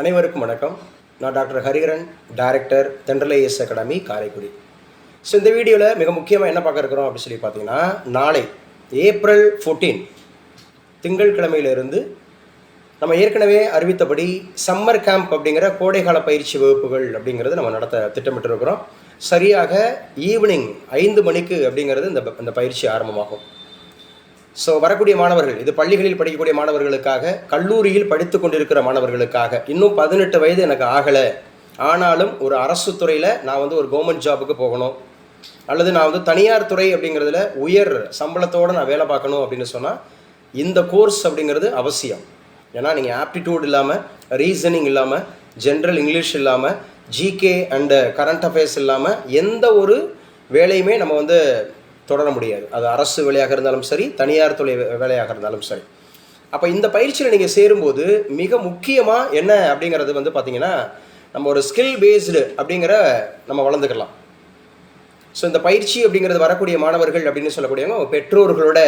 அனைவருக்கும் வணக்கம். நான் doctor Hariharan director Thendral IAS academy Karaikudi. So இந்த வீடியோவில் மிக முக்கியமாக என்ன பார்க்க இருக்கிறோம் அப்படின்னு சொல்லி பார்த்தீங்கன்னா நாளை ஏப்ரல் ஃபோர்டீன் திங்கட்கிழமையிலிருந்து நம்ம ஏற்கனவே அறிவித்தபடி சம்மர் கேம்ப் அப்படிங்கிற கோடைகால பயிற்சி வகுப்புகள் அப்படிங்கிறது நம்ம நடத்த திட்டமிட்டு இருக்கிறோம் சரியாக ஈவினிங் ஐந்து மணிக்கு அப்படிங்கிறது இந்த இந்த பயிற்சி ஆரம்பமாகும். ஸோ வரக்கூடிய மாணவர்கள் இது பள்ளிகளில் படிக்கக்கூடிய மாணவர்களுக்காக கல்லூரியில் படித்து கொண்டிருக்கிற மாணவர்களுக்காக. இன்னும் பதினெட்டு வயது எனக்கு ஆகலை. ஆனாலும் ஒரு அரசு துறையில் நான் வந்து ஒரு கவர்மெண்ட் ஜாபுக்கு போகணும். அல்லது நான் வந்து தனியார் துறை அப்படிங்கிறதுல உயர் சம்பளத்தோடு நான் வேலை பார்க்கணும் அப்படின்னு சொன்னால் இந்த கோர்ஸ் அப்படிங்கிறது அவசியம். ஏன்னா நீங்கள் ஆப்டிடியூட் இல்லாமல் ரீசனிங் இல்லாமல் ஜென்ரல் இங்கிலீஷ் இல்லாமல் ஜிகே அண்டு கரண்ட் அஃபேர்ஸ் இல்லாமல் எந்த ஒரு வேலையுமே நம்ம வந்து தொடர முடியாது. அது அரசு வேலையாக இருந்தாலும் சரி தனியார் துறை வேலையாக இருந்தாலும் சரி. அப்போ இந்த பயிற்சியில் நீங்கள் சேரும்போது மிக முக்கியமாக என்ன அப்படிங்கிறது வந்து பார்த்தீங்கன்னா நம்ம ஒரு ஸ்கில் பேஸ்டு அப்படிங்கிற நம்ம வளர்ந்துக்கலாம். ஸோ இந்த பயிற்சி அப்படிங்கிறது வரக்கூடிய மாணவர்கள் அப்படின்னு சொல்லக்கூடியவங்க பெற்றோர்களோட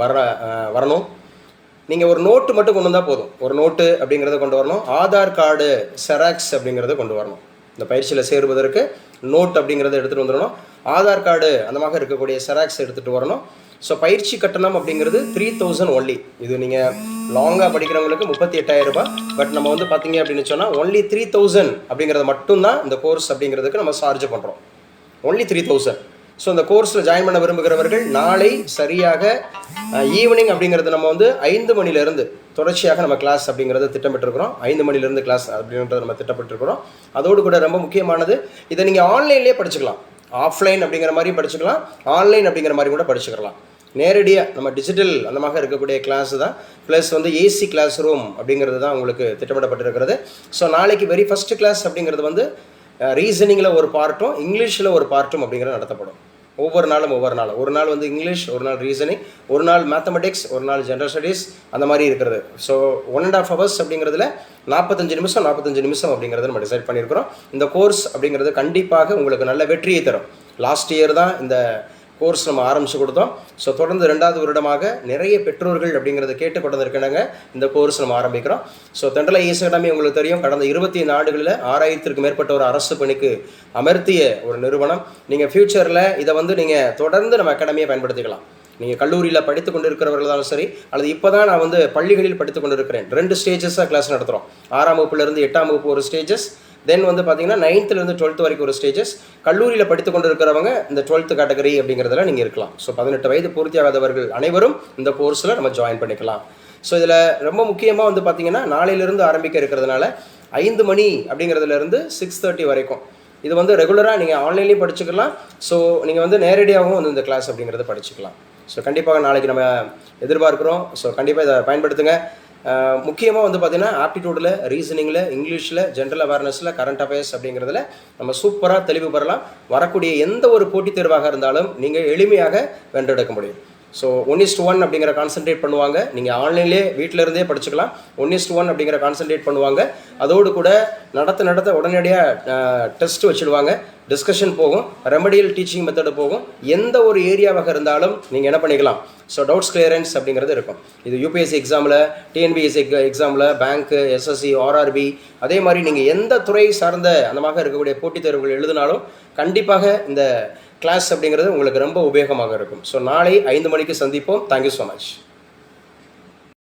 வர வரணும். நீங்கள் ஒரு நோட்டு மட்டும் கொண்டு வந்தால் போதும். ஒரு நோட்டு அப்படிங்கிறத கொண்டு வரணும். ஆதார் கார்டு செராக்ஸ் அப்படிங்கிறத கொண்டு வரணும். இந்த பயிற்சியில் சேருவதற்கு நோட் அப்படிங்கிறத எடுத்துகிட்டு வந்துடணும். ஆதார் கார்டு அந்த மாதிரி இருக்கக்கூடிய செராக்ஸ் எடுத்துகிட்டு வரணும். ஸோ பயிற்சி கட்டணம் அப்படிங்கிறது த்ரீ தௌசண்ட் ஒன்லி இது நீங்கள் லாங்காக படிக்கிறவங்களுக்கு முப்பத்தி எட்டாயிரம் ரூபாய். பட் நம்ம வந்து பார்த்தீங்க அப்படின்னு சொன்னால் ஒன்லி த்ரீ தௌசண்ட் அப்படிங்கிறது மட்டும்தான் இந்த கோர்ஸ் அப்படிங்கிறதுக்கு நம்ம சார்ஜ் பண்ணுறோம் ஒன்லி த்ரீ தௌசண்ட் ஸோ இந்த கோர்ஸில் ஜாயின் பண்ண விரும்புகிறவர்கள் நாளை சரியாக ஈவினிங் அப்படிங்கிறது நம்ம வந்து ஐந்து மணிலேருந்து தொடர்ச்சியாக நம்ம கிளாஸ் அப்படிங்கிறத திட்டமிட்டிருக்கிறோம். ஐந்து மணிலேருந்து கிளாஸ் அப்படின்றத நம்ம திட்டமிட்டிருக்கிறோம். அதோடு கூட ரொம்ப முக்கியமானது இதை நீங்கள் ஆன்லைன்லேயே படிச்சுக்கலாம். ஆஃப்லைன் அப்படிங்கிற மாதிரி படிச்சுக்கலாம் ஆன்லைன் அப்படிங்கிற மாதிரி கூட படிச்சுக்கலாம். நேரடியாக நம்ம டிஜிட்டல் அந்த மாதிரி இருக்கக்கூடிய கிளாஸ் தான். ப்ளஸ் வந்து ஏசி கிளாஸ் ரூம் அப்படிங்கிறது தான் உங்களுக்கு திட்டமிடப்பட்டிருக்கிறது. ஸோ நாளைக்கு வெரி ஃபஸ்ட்டு கிளாஸ் அப்படிங்கிறது வந்து ரீசனிங்கில் ஒரு பார்ட்டும் இங்கிலீஷில் ஒரு பார்ட்டும் அப்படிங்கிறது நடத்தப்படும். ஒவ்வொரு நாளும் ஒவ்வொரு நாளும் ஒரு நாள் வந்து இங்கிலீஷ் ஒரு நாள் ரீசனிங் ஒரு நாள் மேத்தமெட்டிக்ஸ் ஒரு நாள் ஜென்ரல் ஸ்டடீஸ் அந்த மாதிரி இருக்கிறது. So one and half hours அப்படிங்கிறதுல நாற்பத்தஞ்சு நிமிஷம் நாற்பத்தஞ்சு நிமிஷம் அப்படிங்கிறத நம்ம டிசைட் பண்ணியிருக்கிறோம். இந்த கோர்ஸ் அப்படிங்கிறது கண்டிப்பாக உங்களுக்கு நல்ல வெற்றியை தரும். லாஸ்ட் இயர் தான் இந்த கோர்ஸ் நம்ம ஆரம்பித்து கொடுத்தோம். ஸோ தொடர்ந்து ரெண்டாவது வருடமாக நிறைய பெற்றோர்கள் அப்படிங்கிறத கேட்டுக்கொண்டு இருக்கிறாங்க இந்த கோர்ஸ் நம்ம ஆரம்பிக்கிறோம். ஸோ தென்றலை ஐஎஸ் அகாடமி உங்களுக்கு தெரியும் கடந்த இருபத்தி ஐந்து ஆண்டுகளில் ஆறாயிரத்திற்கு மேற்பட்ட ஒரு அரசு பணிக்கு அமர்த்திய ஒரு நிறுவனம். நீங்கள் ஃப்யூச்சரில் இதை வந்து நீங்கள் தொடர்ந்து நம்ம அகாடமியை பயன்படுத்திக்கலாம். நீங்கள் கல்லூரியில் படித்து கொண்டு இருக்கிறவர்களாலும் சரி அல்லது இப்போ தான் நான் வந்து பள்ளிகளில் படித்து கொண்டு இருக்கிறேன் ரெண்டு ஸ்டேஜஸாக கிளாஸ் நடத்துகிறோம் ஆறாம் வகுப்புலேருந்து எட்டாம் வகுப்பு ஒரு ஸ்டேஜஸ் தென் வந்து பார்த்தீங்கன்னா நைன்த்துலேருந்து டுவெல்த் வரைக்கும் ஒரு ஸ்டேஜஸ் கல்லூரியில் படித்து கொண்டு இருக்கிறவங்க இந்த டுவெல்த் கேட்டகரி அப்படிங்கிறதுல நீங்கள் இருக்கலாம். ஸோ பதினெட்டு வயது பூர்த்தியாகாதவர்கள் அனைவரும் இந்த கோர்ஸில் நம்ம ஜாயின் பண்ணிக்கலாம். ஸோ இதில் ரொம்ப முக்கியமாக வந்து பார்த்தீங்கன்னா நாளையிலேருந்து ஆரம்பிக்க இருக்கிறதுனால ஐந்து மணி அப்படிங்கிறதுலேருந்து சிக்ஸ் தேர்ட்டி வரைக்கும். இது வந்து ரெகுலராக நீங்கள் ஆன்லைன்லேயும் படிச்சுக்கலாம். ஸோ நீங்கள் வந்து நேரடியாகவும் வந்து இந்த கிளாஸ் அப்படிங்கிறத படிச்சுக்கலாம். ஸோ கண்டிப்பாக நாளைக்கு நம்ம எதிர்பார்க்குறோம். ஸோ கண்டிப்பாக இதை பயன்படுத்துங்க. முக்கியமாக வந்து பார்த்திங்கன்னா ஆப்டிடியூடில் ரீசனிங்கில் இங்கிலீஷில் ஜென்ரல் அவேர்னஸில் கரண்ட் அஃபேர்ஸ் அப்படிங்கிறதுல நம்ம சூப்பராக தெளிவு பெறலாம். வரக்கூடிய எந்த ஒரு போட்டித் தேர்வாக இருந்தாலும் நீங்கள் எளிமையாக வென்றெடுக்க முடியும். So one is to one அப்படிங்கிற கான்சென்ட்ரேட் பண்ணுவாங்க. நீங்கள் ஆன்லைன்லேயே வீட்டில இருந்தே படிச்சுக்கலாம். ஒன் இஸ்ட் ஒன் அப்படிங்கிற கான்சென்ட்ரேட் பண்ணுவாங்க. அதோடு கூட நடத்த நடத்த உடனடியாக டெஸ்ட் வச்சுடுவாங்க. டிஸ்கஷன் போகும். ரெமடியல் டீச்சிங் மெத்தடு போகும். எந்த ஒரு ஏரியாவாக இருந்தாலும் நீங்கள் என்ன பண்ணிக்கலாம்? ஸோ டவுட்ஸ் கிளியரன்ஸ் அப்படிங்கிறது இருக்கும். இது யூபிஎஸ்சி எக்ஸாமில் டிஎன்பிஎஸ்சி எக்ஸாமில் பேங்க்கு எஸ்எஸ்சி ஆர்ஆர்பி அதே மாதிரி நீங்கள் எந்த துறை சார்ந்த அந்த மாதிரி இருக்கக்கூடிய போட்டித் தேர்வுகள் எழுதினாலும் கண்டிப்பாக இந்த கிளாஸ் அப்படிங்கிறது உங்களுக்கு ரொம்ப உபயோகமாக இருக்கும். ஸோ நாளை ஐந்து மணிக்கு சந்திப்போம். Thank you so much